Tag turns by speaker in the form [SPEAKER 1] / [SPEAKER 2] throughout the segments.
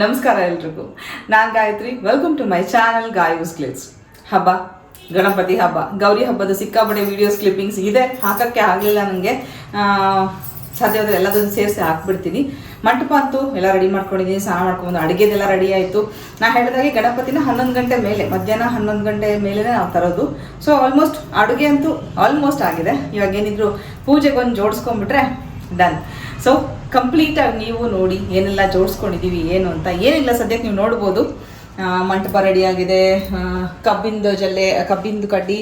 [SPEAKER 1] ನಮಸ್ಕಾರ ಎಲ್ರಿಗೂ. ನಾನು Gayathri welcome to my channel Gayu's clips ಹಬ್ಬ, ಗಣಪತಿ ಹಬ್ಬ, ಗೌರಿ ಹಬ್ಬದ ಸಿಕ್ಕಾಪಟ್ಟೆ ವಿಡಿಯೋಸ್ ಕ್ಲಿಪ್ಪಿಂಗ್ಸ್ ಇದೆ. ಹಾಕಕ್ಕೆ ಆಗಲಿಲ್ಲ ನನಗೆ ಸಾಧ್ಯವಾದರೆ ಎಲ್ಲದನ್ನು ಸೇರಿಸಿ ಹಾಕ್ಬಿಡ್ತೀನಿ. ಮಂಟಪ ಅಂತೂ ಎಲ್ಲ ರೆಡಿ ಮಾಡ್ಕೊಂಡಿದ್ದೀನಿ. ಸ್ನಾನ ಮಾಡ್ಕೊಂಡು ಅಡುಗೆದೆಲ್ಲ ರೆಡಿ ಆಯಿತು. ನಾ ಹೇಳಿದಾಗೆ ಗಣಪತಿನ ಹನ್ನೊಂದು ಗಂಟೆ ಮೇಲೆ, ಮಧ್ಯಾಹ್ನ ಹನ್ನೊಂದು ಗಂಟೆ ಮೇಲೆ ನಾವು ತರೋದು. ಸೊ ಆಲ್ಮೋಸ್ಟ್ ಅಡುಗೆ ಅಂತೂ ಆಲ್ಮೋಸ್ಟ್ ಆಗಿದೆ. ಇವಾಗ ಏನಿದ್ರು ಪೂಜೆಗೊಂದು ಜೋಡಿಸ್ಕೊಂಡ್ಬಿಟ್ರೆ ಡನ್ ಸೊ ಕಂಪ್ಲೀಟಾಗಿ ನೀವು ನೋಡಿ ಏನೆಲ್ಲ ಜೋಡಿಸ್ಕೊಂಡಿದ್ದೀವಿ, ಏನು ಅಂತ. ಏನಿಲ್ಲ, ಸದ್ಯಕ್ಕೆ ನೀವು ನೋಡ್ಬೋದು. ಮಂಟಪ ರೆಡಿ ಆಗಿದೆ. ಕಬ್ಬಿಂದು ಜಲ್ಲೆ ಕಬ್ಬಿಂದು ಕಡ್ಡಿ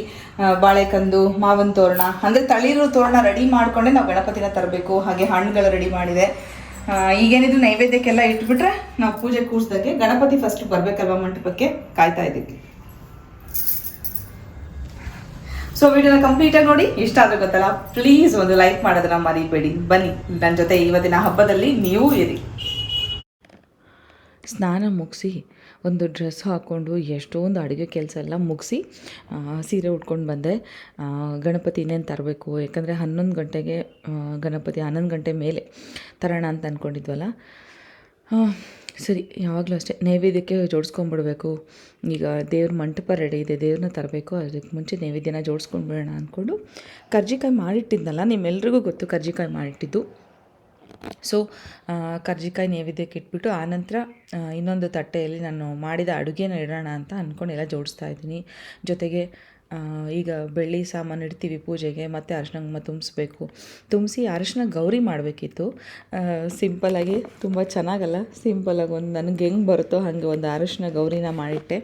[SPEAKER 1] ಬಾಳೆಕಂದು, ಮಾವಿನ ತೋರಣ. ಅಂದರೆ ತಳಿರು ತೋರಣ ರೆಡಿ ಮಾಡ್ಕೊಂಡೆ ನಾವು ಗಣಪತಿನ ತರಬೇಕು. ಹಾಗೆ ಹಣ್ಣುಗಳು ರೆಡಿ ಮಾಡಿದೆ. ಈಗೇನಿದ್ರು ನೈವೇದ್ಯಕ್ಕೆಲ್ಲ ಇಟ್ಬಿಟ್ರೆ ನಾವು ಪೂಜೆ ಕೂರಿಸ್ದಾಗೆ ಗಣಪತಿ ಫಸ್ಟ್ ಬರಬೇಕಲ್ವ ಮಂಟಪಕ್ಕೆ? ಕಾಯ್ತಾ ಇದ್ದೀವಿ. ಸೊ ವಿಡಿಯೋನ ಕಂಪ್ಲೀಟಾಗಿ ನೋಡಿ, ಇಷ್ಟ ಆದ್ರೆ ಗೊತ್ತಲ್ಲ ಪ್ಲೀಸ್ ಒಂದು ಲೈಕ್ ಮಾಡೋದನ್ನ ಮರಿಬೇಡಿ. ಬನ್ನಿ ನನ್ನ ಜೊತೆ ಇವತ್ತಿನ ಹಬ್ಬದಲ್ಲಿ ನೀವು ಇರಿ.
[SPEAKER 2] ಸ್ನಾನ ಮುಗಿಸಿ, ಒಂದು ಡ್ರೆಸ್ ಹಾಕ್ಕೊಂಡು ಎಷ್ಟೊಂದು ಅಡುಗೆ ಕೆಲಸ ಎಲ್ಲ ಮುಗಿಸಿ ಸೀರೆ ಉಟ್ಕೊಂಡು ಬಂದೆ. ಗಣಪತಿ ಇನ್ನೇನು ತರಬೇಕು? ಯಾಕಂದರೆ ಹನ್ನೊಂದು ಗಂಟೆಗೆ ಗಣಪತಿ ಹನ್ನೊಂದು ಗಂಟೆ ಮೇಲೆ ತರೋಣ ಅಂತ ಅಂದ್ಕೊಂಡಿದ್ವಲ್ಲ ಸರಿ, ಯಾವಾಗಲೂ ಅಷ್ಟೇ. ನೈವೇದ್ಯಕ್ಕೆ ಜೋಡಿಸ್ಕೊಂಡ್ಬಿಡ್ಬೇಕು ಈಗ ದೇವ್ರ ಮಂಟಪ ರೆಡಿ ಇದೆ, ದೇವ್ರನ್ನ ತರಬೇಕು. ಅದಕ್ಕೆ ಮುಂಚೆ ನೈವೇದ್ಯನ ಜೋಡಿಸ್ಕೊಂಡ್ಬಿಡೋಣ ಅಂದ್ಕೊಂಡು ಕರ್ಜಿಕಾಯಿ ಮಾಡಿಟ್ಟಿದ್ನಲ್ಲ ನಿಮ್ಮೆಲ್ರಿಗೂ ಗೊತ್ತು ಕರ್ಜಿಕಾಯಿ ಮಾಡಿಟ್ಟಿದ್ದು. ಸೊ ಕರ್ಜಿಕಾಯಿ ನೈವೇದ್ಯಕ್ಕೆ ಇಟ್ಬಿಟ್ಟು ಆನಂತರ ಇನ್ನೊಂದು ತಟ್ಟೆಯಲ್ಲಿ ನಾನು ಮಾಡಿದ ಅಡುಗೆನ ಇಡೋಣ ಅಂತ ಅಂದ್ಕೊಂಡು ಎಲ್ಲ ಜೋಡಿಸ್ತಾ ಇದ್ದೀನಿ. ಜೊತೆಗೆ ಈಗ ಬೆಳ್ಳಿ ಸಾಮಾನು ಇಡ್ತೀವಿ ಪೂಜೆಗೆ, ಮತ್ತು ಅರಿಶಿನ ತುಂಬಿಸ್ಬೇಕು. ತುಂಬಿಸಿ ಅರಿಶಿನ ಗೌರಿ ಮಾಡಬೇಕಿತ್ತು. ಸಿಂಪಲಾಗಿ ತುಂಬ ಚೆನ್ನಾಗಲ್ಲ? ಸಿಂಪಲಾಗಿ ಒಂದು, ನನಗೆ ಹೆಂಗೆ ಬರುತ್ತೋ ಹಾಗೆ ಒಂದು ಅರಿಶಿನ ಗೌರಿನ ಮಾಡಿಟ್ಟೆ.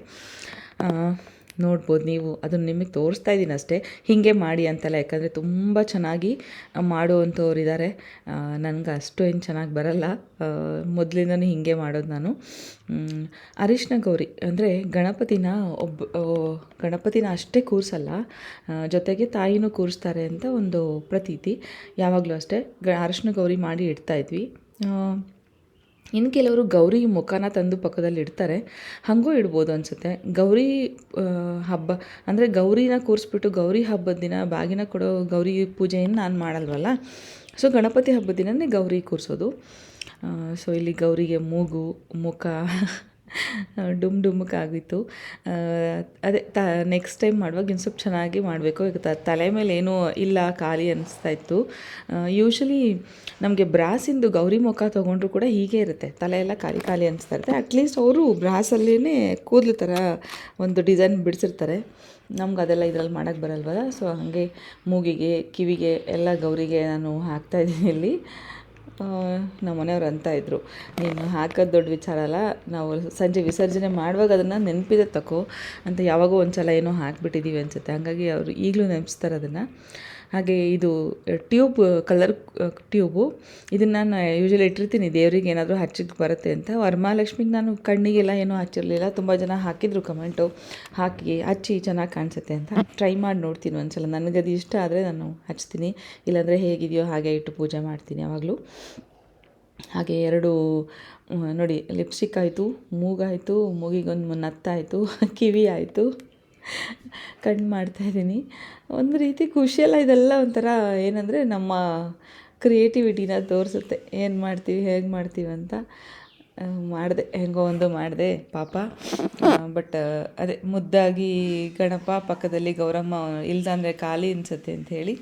[SPEAKER 2] ನೋಡ್ಬೋದು ನೀವು. ಅದನ್ನು ನಿಮಗೆ ತೋರಿಸ್ತಾ ಇದ್ದೀನಿ ಅಷ್ಟೇ. ಹೀಗೆ ಮಾಡಿ ಅಂತಲ್ಲ ಯಾಕಂದರೆ ತುಂಬ ಚೆನ್ನಾಗಿ ಮಾಡುವಂಥವ್ರು ಇದ್ದಾರೆ ನನಗೆ ಅಷ್ಟು ಏನು ಚೆನ್ನಾಗಿ ಬರಲ್ಲ. ಮೊದಲಿಂದನೂ ಹೀಗೆ ಮಾಡೋದು ನಾನು. ಅರಿಶಿನ ಗೌರಿ ಅಂದರೆ ಗಣಪತಿನ ಒಬ್ಬ ಗಣಪತಿನ ಅಷ್ಟೇ ಕೂರಿಸಲ್ಲ. ಜೊತೆಗೆ ತಾಯಿನೂ ಕೂರಿಸ್ತಾರೆ ಅಂತ ಒಂದು ಪ್ರತೀತಿ. ಯಾವಾಗಲೂ ಅಷ್ಟೇ. ಗ ಅರಿಶಿನ ಗೌರಿ ಮಾಡಿ ಇಡ್ತಾ ಇದ್ವಿ. ಆ, ಇನ್ನು ಕೆಲವರು ಗೌರಿ ಮುಖನ ತಂದು ಪಕ್ಕದಲ್ಲಿ ಇಡ್ತಾರೆ, ಹಾಗೂ ಇಡ್ಬೋದು ಅನಿಸುತ್ತೆ. ಗೌರಿ ಹಬ್ಬ, ಅಂದರೆ ಗೌರಿನ ಕೂರಿಸ್ಬಿಟ್ಟು ಗೌರಿ ಹಬ್ಬದ ದಿನ ಬಾಗಿನ ಕೊಡೋ ಗೌರಿ ಪೂಜೆಯನ್ನು ನಾನು ಮಾಡಲ್ವಲ್ಲ? ಸೊ ಗಣಪತಿ ಹಬ್ಬದ ದಿನನೇ ಗೌರಿ ಕೂರಿಸೋದು. ಸೊ ಇಲ್ಲಿ ಗೌರಿಗೆ ಮೂಗು, ಮುಖ ಡುಮ್ ಡುಮ್ಕಾಗಿತ್ತು ಅದೇ ತ ನೆಕ್ಸ್ಟ್ ಟೈಮ್ ಮಾಡುವಾಗ ಇನ್ನು ಸ್ವಲ್ಪ ಚೆನ್ನಾಗಿ ಮಾಡಬೇಕು. ಈಗ ತಲೆ ಮೇಲೆ ಏನೂ ಇಲ್ಲ, ಖಾಲಿ ಅನಿಸ್ತಾ ಇತ್ತು. ಯೂಶ್ವಲಿ ನಮಗೆ ಬ್ರಾಸಿಂದು ಗೌರಿ ಮುಖ ತೊಗೊಂಡ್ರು ಕೂಡ ಹೀಗೆ ಇರುತ್ತೆ. ತಲೆ ಎಲ್ಲ ಖಾಲಿ ಖಾಲಿ ಅನಿಸ್ತಾ ಇರುತ್ತೆ. ಅಟ್ಲೀಸ್ಟ್ ಅವರು ಬ್ರಾಸಲ್ಲೇ ಕೂದಲು ಥರ ಒಂದು ಡಿಸೈನ್ ಬಿಡಿಸಿರ್ತಾರೆ. ನಮ್ಗೆ ಅದೆಲ್ಲ ಇದರಲ್ಲಿ ಮಾಡೋಕ್ಕೆ ಬರಲ್ವಲ್ಲ? ಸೊ ಹಾಗೆ ಮೂಗಿಗೆ, ಕಿವಿಗೆ, ಎಲ್ಲ ಗೌರಿಗೆ ನಾನು ಹಾಕ್ತಾಯಿದ್ದೀನಿ ಇಲ್ಲಿ. ನಮ್ಮ ಮನೆಯವ್ರು ಅಂತ ಇದ್ದರು ನೀನು ಹಾಕೋದು ದೊಡ್ಡ ವಿಚಾರ ಅಲ್ಲ, ನಾವು ಸಂಜೆ ವಿಸರ್ಜನೆ ಮಾಡುವಾಗ ಅದನ್ನು ನೆನಪಿದೆ ತಕೋ ಅಂತ ಯಾವಾಗೋ ಒಂದು ಸಲ ಏನೋ ಹಾಕಿಬಿಟ್ಟಿದ್ದೀವಿ ಅನಿಸುತ್ತೆ. ಹಾಗಾಗಿ ಅವರು ಈಗಲೂ ನೆನಪಿಸ್ತಾರೆ ಅದನ್ನು. ಹಾಗೆ ಇದು ಟ್ಯೂಬ್, ಕಲರ್ ಟ್ಯೂಬು, ಇದನ್ನು ನಾನು ಯೂಶಲಿ ಇಟ್ಟಿರ್ತೀನಿ. ದೇವರಿಗೆ ಏನಾದರೂ ಹಚ್ಚಿದ್ದು ಬರುತ್ತೆ ಅಂತ. ವರಮಹಾಲಕ್ಷ್ಮಿಗೆ ನಾನು ಕಣ್ಣಿಗೆಲ್ಲ ಏನೂ ಹಚ್ಚಿರಲಿಲ್ಲ. ತುಂಬ ಜನ ಹಾಕಿದ್ರು ಕಮೆಂಟು ಹಾಕಿ, ಹಚ್ಚಿ ಚೆನ್ನಾಗಿ ಕಾಣಿಸುತ್ತೆ ಅಂತ. ಟ್ರೈ ಮಾಡಿ ನೋಡ್ತೀನಿ ಒಂದ್ಸಲ. ನನಗೆ ಅದು ಇಷ್ಟ ಆದರೆ ನಾನು ಹಚ್ತೀನಿ. ಇಲ್ಲಾಂದರೆ ಹೇಗಿದೆಯೋ ಹಾಗೆ ಇಟ್ಟು ಪೂಜೆ ಮಾಡ್ತೀನಿ ಯಾವಾಗಲೂ. ಹಾಗೆ ಎರಡು ನೋಡಿ ಲಿಪ್ಸ್ಟಿಕ್ ಆಯಿತು ಮೂಗಾಯಿತು ಮೂಗಿಗೊಂದು ನತ್ತಾಯಿತು, ಕಿವಿ ಆಯಿತು. ಕಣ್ಣು ಮಾಡ್ತಾಯಿದ್ದೀನಿ ಒಂದು ರೀತಿ ಖುಷಿಯಲ್ಲ ಇದೆಲ್ಲ ಒಂಥರ ಏನಂದರೆ ನಮ್ಮ ಕ್ರಿಯೇಟಿವಿಟಿನ ತೋರಿಸುತ್ತೆ. ಏನು ಮಾಡ್ತೀವಿ, ಹೇಗೆ ಮಾಡ್ತೀವಿ ಅಂತ. ಮಾಡಿದೆ, ಹೆಂಗೋ ಒಂದು ಮಾಡಿದೆ ಪಾಪ. ಬಟ್ ಅದೇ ಮುದ್ದಾಗಿ ಗಣಪ ಪಕ್ಕದಲ್ಲಿ ಗೌರಮ್ಮ ಇಲ್ಲದಂದ್ರೆ ಖಾಲಿ ಅನಿಸುತ್ತೆ ಹೇಳಿ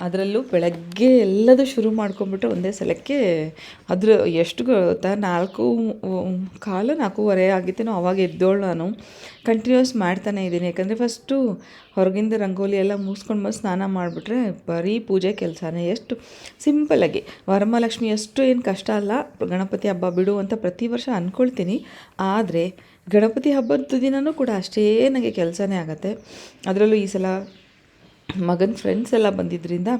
[SPEAKER 2] ಅದರಲ್ಲೂ ಬೆಳಗ್ಗೆ ಎಲ್ಲದೂ ಶುರು ಮಾಡ್ಕೊಂಬಿಟ್ಟು ಒಂದೇ ಸಲಕ್ಕೆ ಅದ್ರ ಎಷ್ಟು ಗೊತ್ತಾ, ನಾಲ್ಕು ಕಾಲು ನಾಲ್ಕೂವರೆ ಆಗಿತ್ತೇನೋ ಅವಾಗ ಎದ್ದೋಳು ನಾನು. ಕಂಟಿನ್ಯೂಸ್ ಮಾಡ್ತಾನೆ ಇದ್ದೀನಿ. ಯಾಕಂದರೆ ಫಸ್ಟು ಹೊರಗಿಂದ ರಂಗೋಲಿ ಎಲ್ಲ ಮುಗಿಸ್ಕೊಂಡು ಬಂದು ಸ್ನಾನ ಮಾಡಿಬಿಟ್ರೆ ಬರೀ ಪೂಜೆ ಕೆಲಸನೇ. ಎಷ್ಟು ಸಿಂಪಲ್ಲಾಗಿ ವರಮಹಾಲಕ್ಷ್ಮಿ ಅಷ್ಟು ಏನು ಕಷ್ಟ ಅಲ್ಲ. ಗಣಪತಿ ಹಬ್ಬ ಬಿಡು ಅಂತ ಪ್ರತಿ ವರ್ಷ ಅಂದ್ಕೊಳ್ತೀನಿ ಆದರೆ ಗಣಪತಿ ಹಬ್ಬದ ದಿನವೂ ಕೂಡ ಅಷ್ಟೇ ನನಗೆ ಕೆಲಸನೇ ಆಗುತ್ತೆ. ಅದರಲ್ಲೂ ಈ ಸಲ ಮಗನ ಫ್ರೆಂಡ್ಸ್ ಎಲ್ಲ ಬಂದಿದ್ದರಿಂದ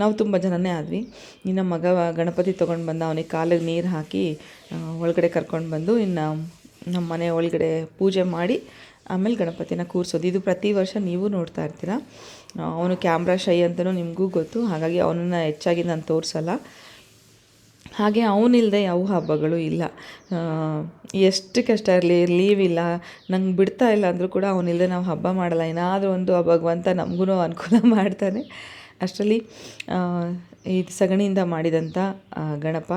[SPEAKER 2] ನಾವು ತುಂಬ ಜನನೇ ಆದ್ವಿ. ಇನ್ನು ಮಗ ಗಣಪತಿ ತೊಗೊಂಡು ಬಂದ ಅವನಿಗೆ ಕಾಲಿಗೆ ನೀರು ಹಾಕಿ ಒಳಗಡೆ ಕರ್ಕೊಂಡು ಬಂದು ಇನ್ನು ನಮ್ಮ ಮನೆ ಒಳಗಡೆ ಪೂಜೆ ಮಾಡಿ ಆಮೇಲೆ ಗಣಪತಿನ ಕೂರಿಸೋದು. ಇದು ಪ್ರತಿ ವರ್ಷ ನೀವು ನೋಡ್ತಾ ಇರ್ತೀರ? ಅವನು ಕ್ಯಾಮ್ರಾ ಶೈ ಅಂತಲೂ ನಿಮಗೂ ಗೊತ್ತು. ಹಾಗಾಗಿ ಅವನನ್ನು ಹೆಚ್ಚಾಗಿ ನಾನು ತೋರಿಸಲ್ಲ. ಹಾಗೆ ಅವನಿಲ್ಲದೆ ಯಾವ ಹಬ್ಬಗಳು ಇಲ್ಲ. ಎಷ್ಟು ಕಷ್ಟ ಇರಲಿ ಲೀವ್ ಇಲ್ಲ, ನಂಗೆ ಬಿಡ್ತಾ ಇಲ್ಲ ಅಂದರೂ ಕೂಡ ಅವನಿಲ್ಲದೆ ನಾವು ಹಬ್ಬ ಮಾಡಲ್ಲ. ಏನಾದರೂ ಒಂದು ಆ ಭಗವಂತ ನಮಗೂ ಅನುಕೂಲ ಮಾಡ್ತಾನೆ. ಅಷ್ಟರಲ್ಲಿ ಇದು ಸಗಣಿಯಿಂದ ಮಾಡಿದಂಥ ಗಣಪ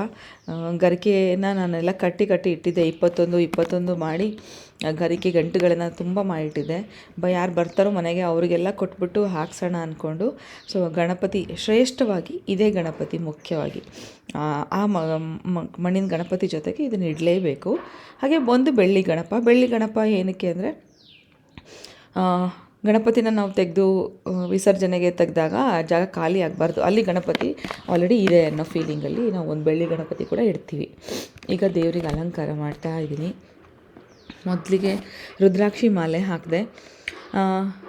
[SPEAKER 2] ಗರಿಕೆಯನ್ನು ನಾನೆಲ್ಲ ಕಟ್ಟಿ ಕಟ್ಟಿ ಇಟ್ಟಿದ್ದೆ. ಇಪ್ಪತ್ತೊಂದು ಇಪ್ಪತ್ತೊಂದು ಮಾಡಿ ಗರಿಕೆ ಗಂಟುಗಳನ್ನು ತುಂಬ ಮಾಡಿಟ್ಟಿದ್ದೆ ಬ ಯಾರು ಬರ್ತಾರೋ ಮನೆಗೆ ಅವರಿಗೆಲ್ಲ ಕೊಟ್ಬಿಟ್ಟು ಹಾಕ್ಸೋಣ ಅಂದ್ಕೊಂಡು ಸೊ ಗಣಪತಿ ಶ್ರೇಷ್ಠವಾಗಿ ಇದೇ ಗಣಪತಿ ಮುಖ್ಯವಾಗಿ. ಆ, ಮಣ್ಣಿನ ಗಣಪತಿ ಜೊತೆಗೆ ಇದನ್ನು ಇಡಲೇಬೇಕು. ಹಾಗೆ ಒಂದು ಬೆಳ್ಳಿ ಗಣಪ. ಬೆಳ್ಳಿ ಗಣಪ ಏನಕ್ಕೆ ಅಂದರೆ ಗಣಪತಿನ ನಾವು ತೆಗೆದು ವಿಸರ್ಜನೆಗೆ ತೆಗೆದಾಗ ಆ ಜಾಗ ಖಾಲಿ ಆಗಬಾರ್ದು. ಅಲ್ಲಿ ಗಣಪತಿ ಆಲ್ರೆಡಿ ಇದೆ ಅನ್ನೋ ಫೀಲಿಂಗಲ್ಲಿ ನಾವು ಒಂದು ಬೆಳ್ಳಿ ಗಣಪತಿ ಕೂಡ ಇಡ್ತೀವಿ. ಈಗ ದೇವರಿಗೆ ಅಲಂಕಾರ ಮಾಡ್ತಾ ಇದ್ದೀನಿ. ಮೊದಲಿಗೆ ರುದ್ರಾಕ್ಷಿ ಮಾಲೆ ಹಾಕಿದೆ.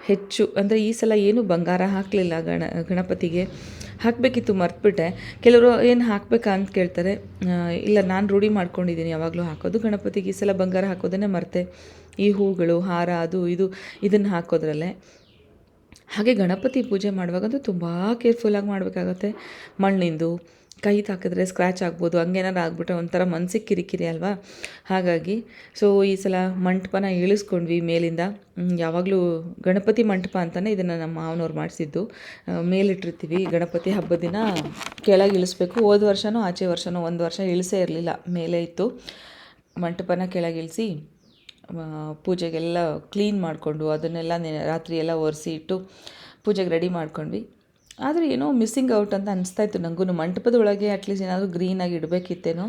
[SPEAKER 2] ಹೆಚ್ಚು, ಅಂದರೆ ಈ ಸಲ ಏನು ಬಂಗಾರ ಹಾಕಲಿಲ್ಲ ಗಣ, ಗಣಪತಿಗೆ. ಹಾಕಬೇಕಿತ್ತು, ಮರ್ತುಬಿಟ್ಟೆ. ಕೆಲವರು ಏನು ಹಾಕಬೇಕಾ ಅಂತ ಕೇಳ್ತಾರೆ. ಇಲ್ಲ, ನಾನು ರೂಢಿ ಮಾಡ್ಕೊಂಡಿದ್ದೀನಿ, ಯಾವಾಗಲೂ ಹಾಕೋದು. ಗಣಪತಿಗೆ ಈ ಸಲ ಬಂಗಾರ ಹಾಕೋದನ್ನೇ ಮರ್ತೆ. ಈ ಹೂಗಳು, ಹಾರ, ಅದು, ಇದು, ಇದನ್ನು ಹಾಕೋದ್ರಲ್ಲೇ. ಹಾಗೆ ಗಣಪತಿ ಪೂಜೆ ಮಾಡುವಾಗಂತೂ ತುಂಬ ಕೇರ್ಫುಲ್ಲಾಗಿ ಮಾಡಬೇಕಾಗತ್ತೆ. ಮಣ್ಣಿಂದು ಕೈ ತಾಕಿದ್ರೆ ಸ್ಕ್ರ್ಯಾಚ್ ಆಗ್ಬೋದು ಹಂಗೇನಾದ್ರು ಆಗ್ಬಿಟ್ರೆ ಒಂಥರ ಮನಸ್ಸಿಗೆ ಕಿರಿಕಿರಿ ಅಲ್ವಾ? ಹಾಗಾಗಿ ಸೊ ಈ ಸಲ ಮಂಟಪನ ಇಳಿಸ್ಕೊಂಡ್ವಿ ಮೇಲಿಂದ. ಯಾವಾಗಲೂ ಗಣಪತಿ ಮಂಟಪ ಅಂತಲೇ ಇದನ್ನು ನಮ್ಮ ಮಾವನವ್ರು ಮಾಡಿಸಿದ್ದು. ಮೇಲಿಟ್ಟಿರ್ತೀವಿ ಗಣಪತಿ ಹಬ್ಬದ ದಿನ. ಕೆಳಗೆ ಇಳಿಸ್ಬೇಕು. ಹೋದ ವರ್ಷವೂ ಆಚೆ ವರ್ಷವೂ ಒಂದು ವರ್ಷ ಇಳಿಸೇ ಇರಲಿಲ್ಲ. ಮೇಲೆ ಇತ್ತು. ಮಂಟಪನ ಕೆಳಗೆ ಇಳಿಸಿ ಪೂಜೆಗೆಲ್ಲ ಕ್ಲೀನ್ ಮಾಡಿಕೊಂಡು ಅದನ್ನೆಲ್ಲ ರಾತ್ರಿ ಎಲ್ಲ ಒರೆಸಿ ಇಟ್ಟು ಪೂಜೆಗೆ ರೆಡಿ ಮಾಡ್ಕೊಂಡ್ವಿ. ಆದರೆ ಏನೋ ಮಿಸ್ಸಿಂಗ್ ಔಟ್ ಅಂತ ಅನಿಸ್ತಾ ಇತ್ತು ನನಗೂ ಮಂಟಪದ ಒಳಗೆ ಅಟ್ಲೀಸ್ಟ್ ಏನಾದರೂ ಗ್ರೀನಾಗಿ ಇಡಬೇಕಿತ್ತೇನೋ,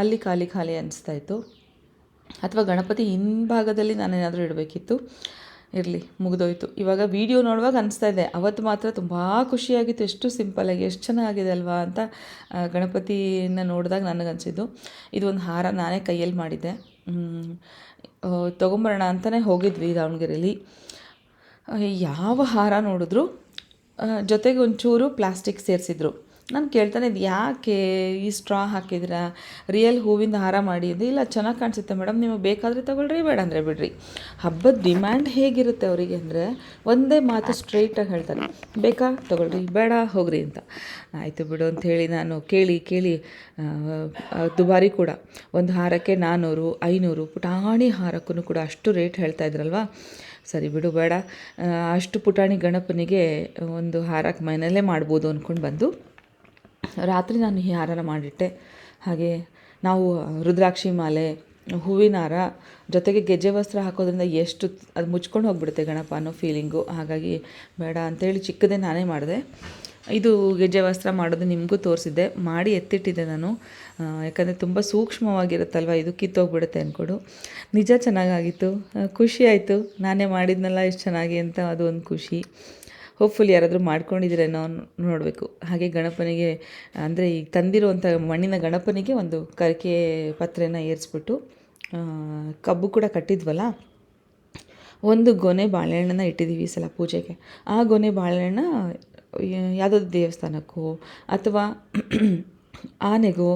[SPEAKER 2] ಅಲ್ಲಿ ಖಾಲಿ ಖಾಲಿ ಅನಿಸ್ತಾ ಇತ್ತು ಅಥವಾ ಗಣಪತಿ ಹಿಂಭಾಗದಲ್ಲಿ ನಾನೇನಾದರೂ ಇಡಬೇಕಿತ್ತು? ಇರಲಿ, ಮುಗಿದೋಯ್ತು. ಇವಾಗ ವಿಡಿಯೋ ನೋಡುವಾಗ ಅನಿಸ್ತಾ ಇದೆ ಅವತ್ತು ಮಾತ್ರ ತುಂಬ ಖುಷಿಯಾಗಿತ್ತು. ಎಷ್ಟು ಸಿಂಪಲ್ಲಾಗಿ ಎಷ್ಟು ಚೆನ್ನಾಗಿದೆ ಅಲ್ವಾ ಅಂತ ಗಣಪತಿನ ನೋಡಿದಾಗ ನನಗನ್ಸಿದ್ದು. ಇದು ಒಂದು ಹಾರ ನಾನೇ ಕೈಯಲ್ಲಿ ಮಾಡಿದ್ದೆ. ತೊಗೊಂಬರೋಣ ಅಂತಲೇ ಹೋಗಿದ್ವಿ ದಾವಣಗೆರೆಯಲ್ಲಿ ಯಾವ ಹಾರ ನೋಡಿದ್ರು? ಜೊತೆಗೆ ಒಂಚೂರು ಪ್ಲಾಸ್ಟಿಕ್ ಸೇರಿಸಿದ್ರು. ನಾನು ಕೇಳ್ತಾನೆ, ಇದು ಯಾಕೆ ಈ ಸ್ಟ್ರಾ ಹಾಕಿದ್ರಾ ರಿಯಲ್ ಹೂವಿಂದ ಹಾರ ಮಾಡಿ ಅಂದರೆ ಇಲ್ಲ, ಚೆನ್ನಾಗಿ ಕಾಣಿಸುತ್ತೆ ಮೇಡಮ್ ನಿಮಗೆ ಬೇಕಾದರೆ ತಗೊಳ್ರಿ ಬೇಡ ಅಂದರೆ ಬಿಡ್ರಿ. ಹಬ್ಬದ ಡಿಮ್ಯಾಂಡ್ ಹೇಗಿರುತ್ತೆ ಅವರಿಗೆ ಅಂದರೆ, ಒಂದೇ ಮಾತು ಸ್ಟ್ರೈಟಾಗಿ ಹೇಳ್ತಾರೆ. ಬೇಕಾ? ತಗೊಳ್ರಿ. ಬೇಡ, ಹೋಗ್ರಿ ಅಂತ. ಆಯಿತು ಬಿಡು ಅಂತ ಹೇಳಿ ನಾನು ಕೇಳಿ ಕೇಳಿ ದುಬಾರಿ ಕೂಡ. ಒಂದು ಹಾರಕ್ಕೆ ನಾನ್ನೂರು ಐನೂರು ಪುಟಾಣಿ ಹಾರಕ್ಕೂ ಕೂಡ ಅಷ್ಟು ರೇಟ್ ಹೇಳ್ತಾ ಇದ್ರಲ್ವಾ? ಸರಿ ಬಿಡು, ಬೇಡ. ಅಷ್ಟು ಪುಟಾಣಿ ಗಣಪನಿಗೆ ಒಂದು ಹಾರಕ್ಕೆ ಮನೆಯಲ್ಲೇ ಮಾಡ್ಬೋದು ಅಂದ್ಕೊಂಡು ಬಂದು ರಾತ್ರಿ ನಾನು ಈ ಹಾರನ ಮಾಡಿಟ್ಟೆ. ಹಾಗೆ ನಾವು ರುದ್ರಾಕ್ಷಿ ಮಾಲೆ, ಹೂವಿನ ಹಾರ, ಜೊತೆಗೆ ಗೆಜ್ಜೆ ವಸ್ತ್ರ ಹಾಕೋದ್ರಿಂದ ಎಷ್ಟು ಅದು ಮುಚ್ಕೊಂಡು ಹೋಗ್ಬಿಡುತ್ತೆ ಗಣಪ ಅನ್ನೋ ಫೀಲಿಂಗು ಹಾಗಾಗಿ ಬೇಡ ಅಂತೇಳಿ ಚಿಕ್ಕದೇ ನಾನೇ ಮಾಡಿದೆ. ಇದು ಗೆಜ್ಜೆ ವಸ್ತ್ರ ಮಾಡೋದು ನಿಮಗೂ ತೋರಿಸಿದ್ದೆ. ಮಾಡಿ ಎತ್ತಿಟ್ಟಿದ್ದೆ ನಾನು. ಯಾಕಂದರೆ ತುಂಬ ಸೂಕ್ಷ್ಮವಾಗಿರುತ್ತಲ್ವ, ಇದು ಕಿತ್ತೋಗ್ಬಿಡುತ್ತೆ ಅಂದ್ಕೊಂಡು ನಿಜ ಚೆನ್ನಾಗಾಗಿತ್ತು. ಖುಷಿ ಆಯಿತು. ನಾನೇ ಮಾಡಿದ್ನಲ್ಲ ಎಷ್ಟು ಚೆನ್ನಾಗಿ ಅಂತ ಅದು ಒಂದು ಖುಷಿ. ಹೋಪ್ಫುಲ್ ಯಾರಾದರೂ ಮಾಡ್ಕೊಂಡಿದ್ದೀರೇನೋ ನೋಡಬೇಕು. ಹಾಗೆ ಗಣಪನಿಗೆ, ಅಂದರೆ ಈಗ ತಂದಿರುವಂಥ ಮಣ್ಣಿನ ಗಣಪನಿಗೆ ಒಂದು ಕರಿಕೆ ಪತ್ರೆನ ಏರಿಸ್ಬಿಟ್ಟು ಕಬ್ಬು ಕೂಡ ಕಟ್ಟಿದ್ವಲ್ಲ? ಒಂದು ಗೊನೆ ಬಾಳೆಹಣ್ಣನ್ನ ಇಟ್ಟಿದ್ದೀವಿ ಈ ಸಲ ಪೂಜೆಗೆ. ಆ ಗೊನೆ ಬಾಳೆಹಣ್ಣ ಯಾವುದಾದ್ರು ದೇವಸ್ಥಾನಕ್ಕೋ ಅಥವಾ ಆನೆಗೋ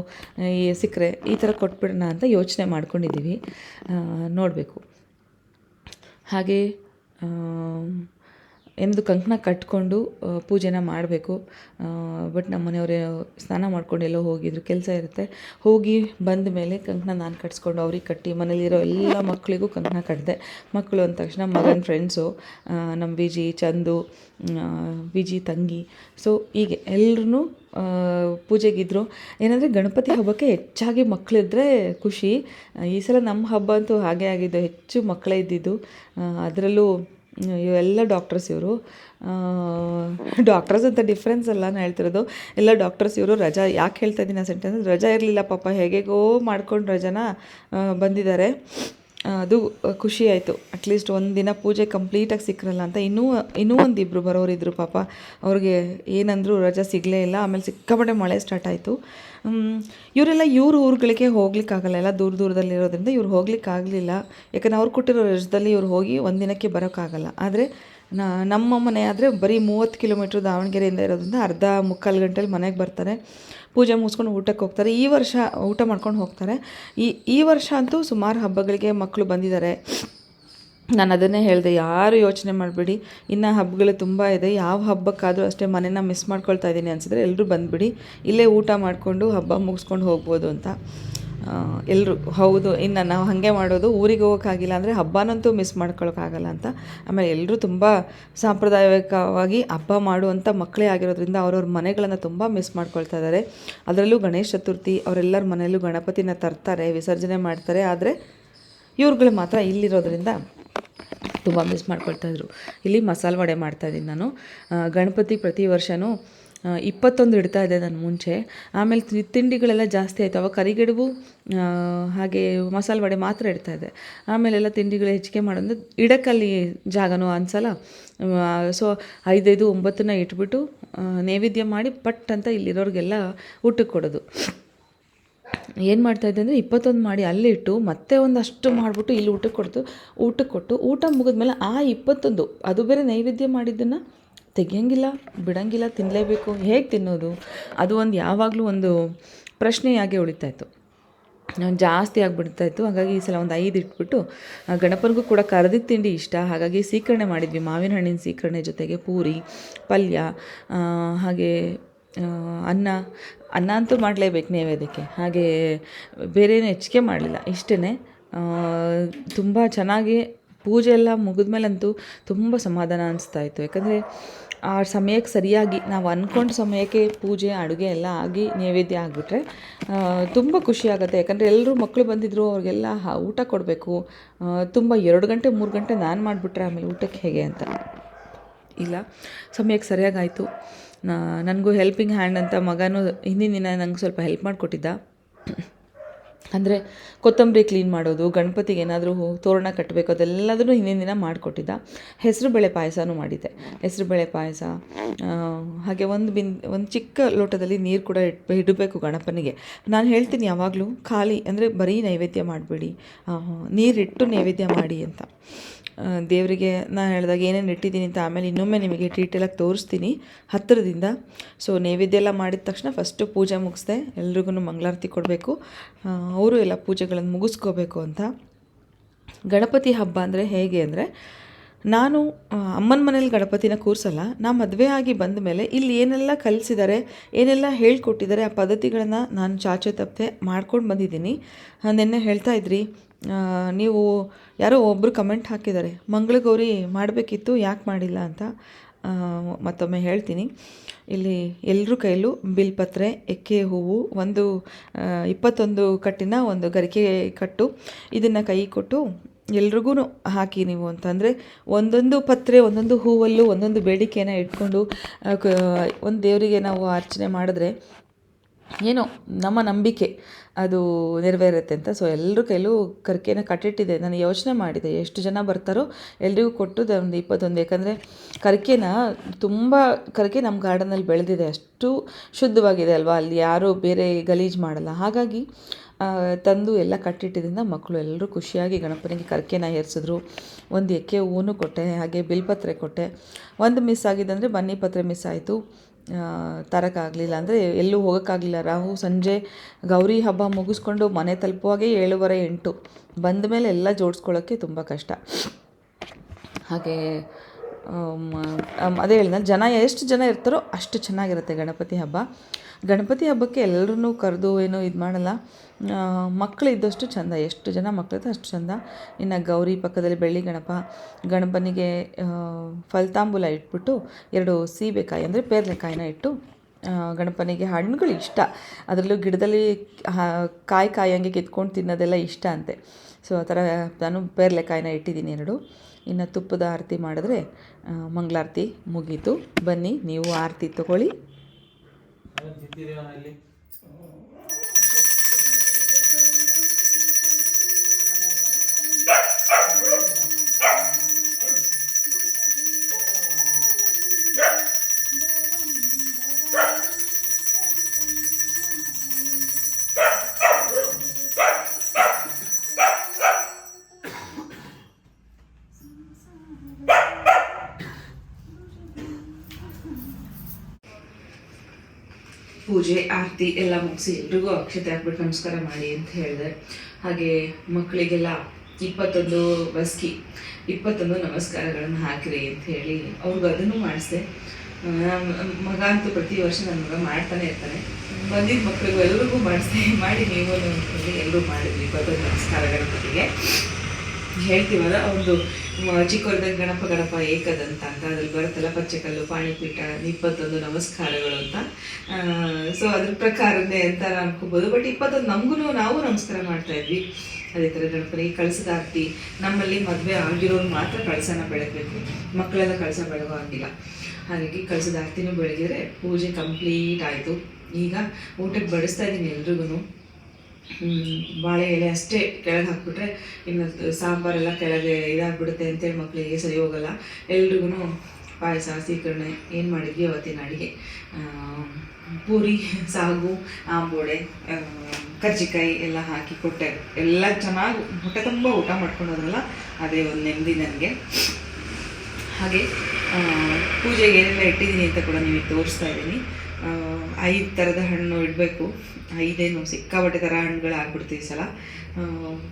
[SPEAKER 2] ಸಿಕ್ಕರೆ ಈ ಥರ ಕೊಟ್ಬಿಡೋಣ ಅಂತ ಯೋಚನೆ ಮಾಡ್ಕೊಂಡಿದ್ದೀವಿ. ನೋಡಬೇಕು. ಹಾಗೆ ಏನದು ಕಂಕಣ ಕಟ್ಕೊಂಡು ಆ, ಪೂಜೆನ ಮಾಡಬೇಕು. ಬಟ್ ನಮ್ಮ ಮನೆಯವರು ಸ್ನಾನ ಮಾಡ್ಕೊಂಡು ಎಲ್ಲೋ ಹೋಗಿದ್ರು. ಕೆಲಸ ಇರುತ್ತೆ. ಹೋಗಿ ಬಂದ ಮೇಲೆ ಕಂಕಣ ನಾನು ಕಟ್ಸ್ಕೊಂಡು ಅವ್ರಿಗೆ ಕಟ್ಟಿ ಮನೇಲಿರೋ ಎಲ್ಲ ಮಕ್ಕಳಿಗೂ ಕಂಕಣ ಕಟ್ಟಿದೆ ಮಕ್ಕಳು ಅಂದ ತಕ್ಷಣ ಮಗನ ಫ್ರೆಂಡ್ಸು ನಮ್ಮ ವಿಜಿ ಚಂದು ವಿಜಿ ತಂಗಿ. ಸೊ ಹೀಗೆ ಎಲ್ಲರೂ ಪೂಜೆಗಿದ್ರು. ಏನಂದರೆ ಗಣಪತಿ ಹಬ್ಬಕ್ಕೆ ಹೆಚ್ಚಾಗಿ ಮಕ್ಕಳಿದ್ರೆ ಖುಷಿ. ಈ ಸಲ ನಮ್ಮ ಹಬ್ಬ ಅಂತೂ ಹಾಗೆ ಆಗಿದ್ದು ಹೆಚ್ಚು ಮಕ್ಕಳೇ ಇದ್ದಿದ್ದು. ಅದರಲ್ಲೂ ಇವೆಲ್ಲ ಡಾಕ್ಟರ್ಸ್ ಇವರು. ಡಾಕ್ಟರ್ಸ್ ಅಂತ ಡಿಫ್ರೆನ್ಸ್ ಅಲ್ಲ ನಾನು ಹೇಳ್ತಿರೋದು. ಎಲ್ಲ ಡಾಕ್ಟರ್ಸ್ ಇವರು, ರಜಾ ಯಾಕೆ ಹೇಳ್ತಾ ಇದ್ದೀನಿ ಸೆಂಟೆನ್ಸ್ ರಜಾ ಇರಲಿಲ್ಲ ಪಾಪ, ಹೇಗೆಗೋ ಮಾಡ್ಕೊಂಡು ರಜಾನ ಬಂದಿದ್ದಾರೆ. ಅದು ಖುಷಿ ಆಯಿತು. ಅಟ್ಲೀಸ್ಟ್ ಒಂದು ದಿನ ಪೂಜೆ ಕಂಪ್ಲೀಟಾಗಿ ಸಿಕ್ಕರಲ್ಲ ಅಂತ. ಇನ್ನೂ ಇನ್ನೂ ಒಂದು ಇಬ್ಬರು ಬರೋರಿದ್ದರು ಪಾಪ. ಅವ್ರಿಗೆ ಏನಂದರೂ ರಜಾ ಸಿಗಲೇ ಇಲ್ಲ. ಆಮೇಲೆ ಸಿಕ್ಕಾಪಟ್ಟೆ ಮಳೆ ಸ್ಟಾರ್ಟ್ ಆಯಿತು. ಇವರೆಲ್ಲ ಇವ್ರ ಊರುಗಳಿಗೆ ಹೋಗ್ಲಿಕ್ಕಾಗಲ್ಲ ಎಲ್ಲ ದೂರ ದೂರದಲ್ಲಿರೋದ್ರಿಂದ ಇವ್ರು ಹೋಗ್ಲಿಕ್ಕಾಗಲಿಲ್ಲ ಯಾಕಂದ್ರೆ ಅವ್ರು ಕೊಟ್ಟಿರೋ ರಜದಲ್ಲಿ ಇವ್ರು ಹೋಗಿ ಒಂದಿನಕ್ಕೆ ಬರೋಕ್ಕಾಗಲ್ಲ ಆದರೆ ನಮ್ಮ ಮನೆ ಆದರೆ ಬರೀ ಮೂವತ್ತು ಕಿಲೋಮೀಟ್ರ್ ದಾವಣಗೆರೆಯಿಂದ ಇರೋದ್ರಿಂದ ಅರ್ಧ ಮುಕ್ಕಾಲು ಗಂಟೆಲಿ ಮನೆಗೆ ಬರ್ತಾರೆ. ಪೂಜೆ ಮುಗಿಸ್ಕೊಂಡು ಊಟಕ್ಕೆ ಹೋಗ್ತಾರೆ. ಈ ವರ್ಷ ಊಟ ಮಾಡ್ಕೊಂಡು ಹೋಗ್ತಾರೆ. ಈ ಈ ವರ್ಷ ಅಂತೂ ಸುಮಾರು ಹಬ್ಬಗಳಿಗೆ ಮಕ್ಕಳು ಬಂದಿದ್ದಾರೆ ನಾನು ಅದನ್ನೇ ಹೇಳಿದೆ, ಯಾರು ಯೋಚನೆ ಮಾಡಬೇಡಿ. ಇನ್ನು ಹಬ್ಬಗಳು ತುಂಬ ಇದೆ. ಯಾವ ಹಬ್ಬಕ್ಕಾದರೂ ಅಷ್ಟೇ ಮನೇನ ಮಿಸ್ ಮಾಡ್ಕೊಳ್ತಾ ಇದ್ದೀನಿ ಅನಿಸಿದ್ರೆ ಎಲ್ಲರೂ ಬಂದುಬಿಡಿ. ಇಲ್ಲೇ ಊಟ ಮಾಡಿಕೊಂಡು ಹಬ್ಬ ಮುಗಿಸ್ಕೊಂಡು ಹೋಗ್ಬೋದು ಅಂತ. ಎಲ್ಲರೂ ಹೌದು, ಇನ್ನು ನಾವು ಹಾಗೆ ಮಾಡೋದು, ಊರಿಗೆ ಹೋಗೋಕ್ಕಾಗಿಲ್ಲ ಅಂದರೆ ಹಬ್ಬನಂತೂ ಮಿಸ್ ಮಾಡ್ಕೊಳಕ್ಕಾಗಲ್ಲ ಅಂತ. ಆಮೇಲೆ ಎಲ್ಲರೂ ತುಂಬ ಸಾಂಪ್ರದಾಯಿಕವಾಗಿ ಹಬ್ಬ ಮಾಡುವಂಥ ಮಕ್ಕಳೇ ಆಗಿರೋದ್ರಿಂದ ಅವ್ರವ್ರ ಮನೆಗಳನ್ನು ತುಂಬ ಮಿಸ್ ಮಾಡ್ಕೊಳ್ತಾ ಇದ್ದಾರೆ ಅದರಲ್ಲೂ ಗಣೇಶ ಚತುರ್ಥಿ, ಅವರೆಲ್ಲರ ಮನೆಯಲ್ಲೂ ಗಣಪತಿನ ತರ್ತಾರೆ, ವಿಸರ್ಜನೆ ಮಾಡ್ತಾರೆ. ಆದರೆ ಇವ್ರುಗಳು ಮಾತ್ರ ಇಲ್ಲಿರೋದ್ರಿಂದ ತುಂಬ ಮಿಸ್ ಮಾಡ್ಕೊಳ್ತಾ ಇದ್ರು. ಇಲ್ಲಿ ಮಸಾಲೆ ವಡೆ ಮಾಡ್ತಾಯಿದ್ದೀನಿ ನಾನು. ಗಣಪತಿ ಪ್ರತಿ ವರ್ಷವೂ ಇಪ್ಪತ್ತೊಂದು ಇಡ್ತಾ ಇದ್ದೆ ನಾನು ಮುಂಚೆ. ಆಮೇಲೆ ತಿಂಡಿಗಳೆಲ್ಲ ಜಾಸ್ತಿ ಆಯಿತು. ಅವಾಗ ಕರಿಗಡುಬು ಹಾಗೆ ಮಸಾಲೆ ವಡೆ ಮಾತ್ರ ಇಡ್ತಾ ಇದ್ದೆ. ಆಮೇಲೆಲ್ಲ ತಿಂಡಿಗಳು ಹೆಚ್ಚಿಗೆ ಮಾಡೋದು ಇಡಕ್ಕಲ್ಲಿ ಜಾಗನೂ ಅನ್ಸಲ್ಲ. ಸೊ ಐದೈದು, ಒಂಬತ್ತನ್ನ ಇಟ್ಬಿಟ್ಟು ನೈವೇದ್ಯ ಮಾಡಿ ಪಟ್ ಅಂತ ಇಲ್ಲಿರೋರಿಗೆಲ್ಲ ಊಟಕ್ಕೆ ಕೊಡೋದು. ಏನು ಮಾಡ್ತಾಯಿದ್ದೆ ಅಂದರೆ ಇಪ್ಪತ್ತೊಂದು ಮಾಡಿ ಅಲ್ಲೇ ಇಟ್ಟು ಮತ್ತೆ ಒಂದಷ್ಟು ಮಾಡಿಬಿಟ್ಟು ಇಲ್ಲಿ ಊಟಕ್ಕೆ ಕೊಡ್ತು, ಊಟಕ್ಕೆ ಕೊಟ್ಟು ಊಟ ಮುಗಿದ್ಮೇಲೆ ಆ ಇಪ್ಪತ್ತೊಂದು, ಅದು ಬೇರೆ ನೈವೇದ್ಯ ಮಾಡಿದ್ದನ್ನು ತೆಗಿಯಂಗಿಲ್ಲ, ಬಿಡಂಗಿಲ್ಲ ತಿನ್ನಲೇಬೇಕು ಹೇಗೆ ತಿನ್ನೋದು? ಅದು ಒಂದು ಯಾವಾಗಲೂ ಒಂದು ಪ್ರಶ್ನೆಯಾಗಿ ಉಳಿತಾಯಿತ್ತು ಜಾಸ್ತಿ ಆಗಿಬಿಡ್ತಾಯಿತ್ತು ಹಾಗಾಗಿ ಈ ಸಲ ಒಂದು ಐದು ಇಟ್ಬಿಟ್ಟು ಗಣಪನಿಗೂ ಕೂಡ ಕರೆದಿದ್ದ ತಿಂಡಿ ಇಷ್ಟ. ಹಾಗಾಗಿ ಸೀಕರಣೆ ಮಾಡಿದ್ವಿ. ಮಾವಿನ ಹಣ್ಣಿನ ಸೀಕರಣೆ ಜೊತೆಗೆ ಪೂರಿ, ಪಲ್ಯ ಹಾಗೆ ಅನ್ನ. ಅನ್ನ ಅಂತೂ ಮಾಡಲೇಬೇಕು ನೈವೇದ್ಯಕ್ಕೆ. ಹಾಗೆ ಬೇರೇನು ಹೆಚ್ಚಿಗೆ ಮಾಡಲಿಲ್ಲ. ಇಷ್ಟೇ ತುಂಬ ಚೆನ್ನಾಗಿ ಪೂಜೆ ಎಲ್ಲ ಮುಗಿದ್ಮೇಲಂತೂ ತುಂಬ ಸಮಾಧಾನ ಅನ್ನಿಸ್ತಾ ಇತ್ತು. ಯಾಕಂದರೆ ಆ ಸಮಯಕ್ಕೆ ಸರಿಯಾಗಿ ನಾವು ಅಂದ್ಕೊಂಡ ಸಮಯಕ್ಕೆ ಪೂಜೆ, ಅಡುಗೆ ಎಲ್ಲ ಆಗಿ ನೈವೇದ್ಯ ಆಗಿಬಿಟ್ರೆ ತುಂಬ ಖುಷಿ ಆಗುತ್ತೆ. ಯಾಕಂದರೆ ಎಲ್ಲರೂ ಮಕ್ಕಳು ಬಂದಿದ್ದರು ಅವ್ರಿಗೆಲ್ಲ ಊಟ ಕೊಡಬೇಕು. ತುಂಬ ಎರಡು ಗಂಟೆ, ಮೂರು ಗಂಟೆ ನಾನು ಮಾಡಿಬಿಟ್ರೆ ಆಮೇಲೆ ಊಟಕ್ಕೆ ಹೇಗೆ ಅಂತ. ಇಲ್ಲ, ಸಮಯಕ್ಕೆ ಸರಿಯಾಗಾಯಿತು. ನನಗೂ ಹೆಲ್ಪಿಂಗ್ ಹ್ಯಾಂಡ್ ಅಂತ ಮಗನೂ ಹಿಂದಿನ ದಿನ ನಂಗೆ ಸ್ವಲ್ಪ ಹೆಲ್ಪ್ ಮಾಡಿಕೊಟ್ಟಿದ್ದ. ಅಂದರೆ ಕೊತ್ತಂಬರಿ ಕ್ಲೀನ್ ಮಾಡೋದು, ಗಣಪತಿಗೆ ಏನಾದರೂ ತೋರಣ ಕಟ್ಟಬೇಕು ಅದೆಲ್ಲದನ್ನು ಹಿಂದಿನ ದಿನ ಮಾಡಿಕೊಟ್ಟಿದ್ದ. ಹೆಸರು ಬೇಳೆ ಪಾಯಸನೂ ಮಾಡಿದ್ದೆ. ಹೆಸರು ಬೇಳೆ ಪಾಯಸ ಹಾಗೆ ಒಂದು ಬಿನ್, ಒಂದು ಚಿಕ್ಕ ಲೋಟದಲ್ಲಿ ನೀರು ಕೂಡ ಇಟ್ ಇಡಬೇಕು ಗಣಪನಿಗೆ. ನಾನು ಹೇಳ್ತೀನಿ ಯಾವಾಗಲೂ, ಖಾಲಿ ಅಂದರೆ ಬರೀ ನೈವೇದ್ಯ ಮಾಡಬೇಡಿ. ನೀರಿಟ್ಟು ನೈವೇದ್ಯ ಮಾಡಿ ಅಂತ. ದೇವರಿಗೆ ನಾನು ಹೇಳಿದಾಗ ಏನೇನು ಇಟ್ಟಿದ್ದೀನಿ ಅಂತ ಆಮೇಲೆ ಇನ್ನೊಮ್ಮೆ ನಿಮಗೆ ಡೀಟೇಲಾಗಿ ತೋರಿಸ್ತೀನಿ ಹತ್ತಿರದಿಂದ. ಸೊ ನೈವೇದ್ಯ ಎಲ್ಲ ಮಾಡಿದ ತಕ್ಷಣ ಫಸ್ಟು ಪೂಜೆ ಮುಗಿಸ್ದೆ ಎಲ್ರಿಗೂ ಮಂಗಳಾರತಿ ಕೊಡಬೇಕು. ಅವರು ಎಲ್ಲ ಪೂಜೆಗಳನ್ನು ಮುಗಿಸ್ಕೋಬೇಕು ಅಂತ. ಗಣಪತಿ ಹಬ್ಬ ಅಂದರೆ ಹೇಗೆ ಅಂದರೆ, ನಾನು ಅಮ್ಮನ ಮನೇಲಿ ಗಣಪತಿನ ಕೂರಿಸಲ್ಲ. ನಾ ಮದುವೆ ಆಗಿ ಬಂದ ಮೇಲೆ ಇಲ್ಲಿ ಏನೆಲ್ಲ ಕಲಿಸಿದ್ದಾರೆ ಏನೆಲ್ಲ ಹೇಳ್ಕೊಟ್ಟಿದ್ದಾರೆ ಆ ಪದ್ಧತಿಗಳನ್ನು ನಾನು ಚಾಚೆ ತಪ್ಪದೆ ಮಾಡ್ಕೊಂಡು ಬಂದಿದ್ದೀನಿ. ನೆನ್ನೆ ಹೇಳ್ತಾ ಇದ್ರಿ ನೀವು ಯಾರೋ ಒಬ್ಬರು ಕಮೆಂಟ್ ಹಾಕಿದ್ದಾರೆ, ಮಂಗಳಗೌರಿ ಮಾಡಬೇಕಿತ್ತು, ಯಾಕೆ ಮಾಡಿಲ್ಲ ಅಂತ. ಮತ್ತೊಮ್ಮೆ ಹೇಳ್ತೀನಿ. ಇಲ್ಲಿ ಎಲ್ಲರ ಕೈಲೂ ಬಿಲ್ಪತ್ರೆ ಎಕ್ಕೆ ಹೂವು, ಒಂದು ಇಪ್ಪತ್ತೊಂದು ಕಟ್ಟಿನ ಒಂದು ಗರಿಕೆ ಕಟ್ಟು ಇದನ್ನು ಕೈ ಕೊಟ್ಟು ಎಲ್ರಿಗೂ ಹಾಕಿ ನೀವು ಅಂತಂದರೆ ಒಂದೊಂದು ಪತ್ರೆ, ಒಂದೊಂದು ಹೂವಲ್ಲೂ, ಒಂದೊಂದು ಬೇಡಿಕೆನ ಇಟ್ಕೊಂಡು ಒಂದು ದೇವರಿಗೆ ನಾವು ಅರ್ಚನೆ ಮಾಡಿದ್ರೆ ಏನೋ ನಮ್ಮ ನಂಬಿಕೆ. ಅದು ನೆರವೇರುತ್ತೆ ಅಂತ. ಸೊ ಎಲ್ಲರ ಕೈಲೂ ಕರ್ಕೆನ ಕಟ್ಟಿಟ್ಟಿದೆ. ನಾನು ಯೋಚನೆ ಮಾಡಿದೆ ಎಷ್ಟು ಜನ ಬರ್ತಾರೋ ಎಲ್ರಿಗೂ ಕೊಟ್ಟು ಒಂದು ಇಪ್ಪತ್ತೊಂದು. ಯಾಕಂದರೆ ಕರ್ಕೆನ ತುಂಬ, ಕರ್ಕೆ ನಮ್ಮ ಗಾರ್ಡನಲ್ಲಿ ಬೆಳೆದಿದೆ. ಅಷ್ಟು ಶುದ್ಧವಾಗಿದೆ ಅಲ್ವಾ? ಅಲ್ಲಿ ಯಾರೂ ಬೇರೆ ಗಲೀಜು ಮಾಡಲ್ಲ. ಹಾಗಾಗಿ ತಂದು ಎಲ್ಲ ಕಟ್ಟಿಟ್ಟಿದ್ದರಿಂದ ಮಕ್ಕಳು ಎಲ್ಲರೂ ಖುಷಿಯಾಗಿ ಗಣಪನಿಗೆ ಕರ್ಕೆನ ಏರಿಸಿದ್ರು. ಒಂದು ಎಕ್ಕೆ ಹೂವು ಕೊಟ್ಟೆ, ಹಾಗೆ ಬಿಲ್ಪತ್ರೆ ಕೊಟ್ಟೆ. ಒಂದು ಮಿಸ್ ಆಗಿದ್ದಂದರೆ ಬನ್ನಿ ಪತ್ರೆ ಮಿಸ್ ಆಯಿತು. ತರೋಕ್ಕಾಗಲಿಲ್ಲ ಅಂದರೆ ಎಲ್ಲೂ ಹೋಗೋಕ್ಕಾಗಲಿಲ್ಲ. ರಾಹು ಸಂಜೆ ಗೌರಿ ಹಬ್ಬ ಮುಗಿಸ್ಕೊಂಡು ಮನೆ ತಲುಪುವಾಗೆ ಏಳುವರೆ ಎಂಟು. ಬಂದ ಮೇಲೆ ಎಲ್ಲ ಜೋಡಿಸ್ಕೊಳ್ಳೋಕ್ಕೆ ತುಂಬ ಕಷ್ಟ. ಹಾಗೆ ಅದೇ ಹೇಳಿದ ಜನ ಎಷ್ಟು ಜನ ಇರ್ತಾರೋ ಅಷ್ಟು ಚೆನ್ನಾಗಿರುತ್ತೆ ಗಣಪತಿ ಹಬ್ಬ. ಗಣಪತಿ ಹಬ್ಬಕ್ಕೆ ಎಲ್ಲರನ್ನೂ ಕರೆದು ಏನೂ ಇದು ಮಾಡಲ್ಲ. ಮಕ್ಕಳಿದ್ದಷ್ಟು ಚಂದ. ಎಷ್ಟು ಜನ ಮಕ್ಕಳಿದ್ರೆ ಅಷ್ಟು ಚಂದ. ಇನ್ನು ಗೌರಿ ಪಕ್ಕದಲ್ಲಿ ಬೆಳ್ಳಿ ಗಣಪ, ಗಣಪನಿಗೆ ಫಲತಾಂಬೂಲ ಇಟ್ಬಿಟ್ಟು ಎರಡು ಸೀಬೆಕಾಯಿ ಅಂದರೆ ಪೇರ್ಲೆಕಾಯಿನ ಇಟ್ಟು ಗಣಪನಿಗೆ ಹಣ್ಣುಗಳು ಇಷ್ಟ. ಅದರಲ್ಲೂ ಗಿಡದಲ್ಲಿ ಕಾಯಿ ಕಾಯಂಗೆ ಕಿತ್ಕೊಂಡು ತಿನ್ನೋದೆಲ್ಲ ಇಷ್ಟ ಅಂತೆ. ಸೊ ಆ ಥರ ನಾನು ಪೇರ್ಲೆಕಾಯಿನ ಇಟ್ಟಿದ್ದೀನಿ ಎರಡು. ಇನ್ನು ತುಪ್ಪದ ಆರತಿ ಮಾಡಿದ್ರೆ ಮಂಗಳಾರತಿ ಮುಗೀತು. ಬನ್ನಿ, ನೀವು ಆರತಿ ತಗೊಳ್ಳಿ. ಅಲ್ಲಿ ಪೂಜೆ, ಆರತಿ ಎಲ್ಲ ಮುಗಿಸಿ ಎಲ್ರಿಗೂ ಅಕ್ಷತೆ ಹಾಕ್ಬಿಟ್ಟು ನಮಸ್ಕಾರ ಮಾಡಿ ಅಂತ ಹೇಳಿದೆ. ಹಾಗೆ ಮಕ್ಕಳಿಗೆಲ್ಲ ಇಪ್ಪತ್ತೊಂದು ಬಸ್ಕಿ, ಇಪ್ಪತ್ತೊಂದು ನಮಸ್ಕಾರಗಳನ್ನು ಹಾಕಿರಿ ಅಂತ ಹೇಳಿ ಅವ್ರಿಗೂ ಅದನ್ನು ಮಾಡಿಸಿದೆ. ಮಗ ಅಂತೂ ಪ್ರತಿ ವರ್ಷ ನನ್ನ ಮಗ ಮಾಡ್ತಾನೆ ಇರ್ತಾನೆ. ಬಂದಿದ್ದ ಮಕ್ಕಳಿಗೂ ಎಲ್ರಿಗೂ ಮಾಡಿಸ್ದೆ. ಮಾಡಿ ನೀವು ಎಲ್ಲರೂ ಮಾಡಿದ್ವಿ ಇಪ್ಪತ್ತೊಂದು ನಮಸ್ಕಾರಗಳ ಗಣಪತಿಗೆ ಹೇಳ್ತೀವಲ್ಲ ಒಂದು ಚಿಕ್ಕವರದಾಗ ಗಣಪ ಗಣಪ ಏಕದಂತ ಅಂತ ಅದ್ರಲ್ಲಿ ಬರುತ್ತಲ್ಲ, ಪಚ್ಚೆಕಲ್ಲು, ಪಾಣಿಪೀಠ, ಇಪ್ಪತ್ತೊಂದು ನಮಸ್ಕಾರಗಳು ಅಂತ. ಸೊ ಅದ್ರ ಪ್ರಕಾರನೇ ಅಂತ ಅನ್ಕೋಬೋದು. ಬಟ್ ಇಪ್ಪತ್ತೊಂದು ನಮಗೂ ನಾವು ನಮಸ್ಕಾರ ಮಾಡ್ತಾ ಇದ್ವಿ. ಅದೇ ಥರ ಗಣಪನಿಗೆ ಕಳಸದ ಆರತಿ, ನಮ್ಮಲ್ಲಿ ಮದುವೆ ಆಗಿರೋರು ಮಾತ್ರ ಕಳಸನ ಬೆಳಗಬೇಕು. ಮಕ್ಕಳೆಲ್ಲ ಕಳಸ ಬೆಳಗೋ ಆಗಿಲ್ಲ ಹಾಗಾಗಿ ಕಳಸದ ಆರತಿನೂ ಬೆಳಗಿದ್ರೆ ಪೂಜೆ ಕಂಪ್ಲೀಟ್ ಆಯಿತು. ಈಗ ಊಟಕ್ಕೆ ಬಡಿಸ್ತಾ ಇದ್ದೀನಿ ಎಲ್ರಿಗೂ ಬಾಳೆ ಎಲೆ ಅಷ್ಟೇ ಕೆಳಗೆ ಹಾಕ್ಬಿಟ್ರೆ ಇನ್ನು ಸಾಂಬಾರೆಲ್ಲ ಕೆಳಗೆ ಇದಾಗ್ಬಿಡುತ್ತೆ ಅಂತೇಳಿ ಮಕ್ಕಳಿಗೆ ಸರಿ ಹೋಗಲ್ಲ. ಎಲ್ರಿಗೂ ಪಾಯಸ, ಸೀಕರಣೆ, ಏನು ಮಾಡಿದ್ವಿ ಅವತ್ತಿನ ಅಡುಗೆ? ಪೂರಿ, ಸಾಗು ಆಂಬೋಡೆ ಕಜ್ಜಿಕಾಯಿ ಎಲ್ಲ ಹಾಕಿ ಕೊಟ್ಟೆ. ಎಲ್ಲ ಚೆನ್ನಾಗಿ ಹೊಟ್ಟೆ ತುಂಬ ಊಟ ಮಾಡ್ಕೊಂಡು ಹೋದ್ರಲ್ಲ, ಅದೇ ಒಂದು ನೆಮ್ಮದಿ ನನಗೆ. ಹಾಗೆ ಪೂಜೆಗೆ ಏನೆಲ್ಲ ಇಟ್ಟಿದ್ದೀನಿ ಅಂತ ಕೂಡ ನಿಮಗೆ ತೋರಿಸ್ತಾ ಇದ್ದೀನಿ. ಐದು ಥರದ ಹಣ್ಣು ಇಡಬೇಕು. ಐದೇನು ಸಿಕ್ಕಾಬಟ್ಟೆ ಥರ ಹಣ್ಣುಗಳು ಆಗ್ಬಿಡ್ತೀವಿ ಈ ಸಲ.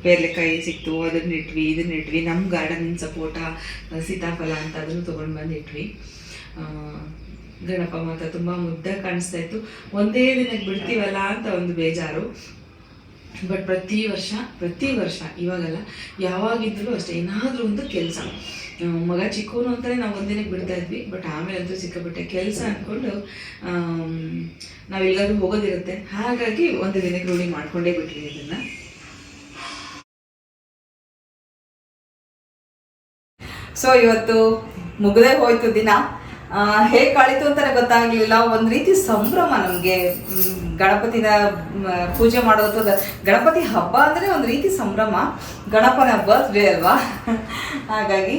[SPEAKER 2] ಪೇರ್ಲೆಕಾಯಿ ಸಿಕ್ತು, ಅದನ್ನ ಇಟ್ವಿ, ಇದನ್ನ ಇಟ್ವಿ. ನಮ್ಮ ಗಾರ್ಡನ್ ಸಪೋಟ ಸೀತಾಫಲ ಅಂತ ಅದನ್ನು ತೊಗೊಂಡು ಬಂದು ಇಟ್ವಿ. ಗಣಪ ಮಾತ್ರ ತುಂಬ ಮುದ್ದಾಗಿ ಕಾಣಿಸ್ತಾ ಇತ್ತು. ಒಂದೇ ದಿನಕ್ಕೆ ಬಿಡ್ತೀವಲ್ಲ ಅಂತ ಒಂದು ಬೇಜಾರು. ಬಟ್ ಪ್ರತಿ ವರ್ಷ ಪ್ರತಿ ವರ್ಷ, ಇವಾಗಲ್ಲ ಯಾವಾಗಿದ್ದರೂ ಅಷ್ಟೇ, ಏನಾದರೂ ಒಂದು ಕೆಲಸ. ಮಗ ಚಿಕ್ಕವನು ಅಂತಲೇ ನಾವು ಒಂದಿನಕ್ಕೆ ಬಿಡ್ತಾ ಇದ್ವಿ ಬಟ್ ಆಮೇಲೆ ಅಂತೂ ಸಿಕ್ಕಾಪಟ್ಟೆ ಕೆಲಸ ಅಂದ್ಕೊಂಡು ನಾವು ಎಲ್ಲರೂ ಹೋಗೋದಿರುತ್ತೆ. ಹಾಗಾಗಿ ಒಂದು ದಿನಕ್ಕೆ ರೂಢಿ ಮಾಡಿಕೊಂಡೇ ಬಿಟ್ವಿ ಇದನ್ನು. ಸೊ ಇವತ್ತು ಮುಗದೆ ಹೋಯ್ತು ದಿನ. ಹೇಗೆ ಕಳೀತು ಅಂತಾನೆ ಗೊತ್ತಾಗ್ಲಿಲ್ಲ. ಒಂದು ರೀತಿ ಸಂಭ್ರಮ ನಮಗೆ. ಗಣಪತಿನ ಪೂಜೆ ಮಾಡೋದು ಗಣಪತಿ ಹಬ್ಬ ಅಂದ್ರೆ ಒಂದು ರೀತಿ ಸಂಭ್ರಮ. ಗಣಪನ ಬರ್ತ್ಡೇ ಅಲ್ವಾ? ಹಾಗಾಗಿ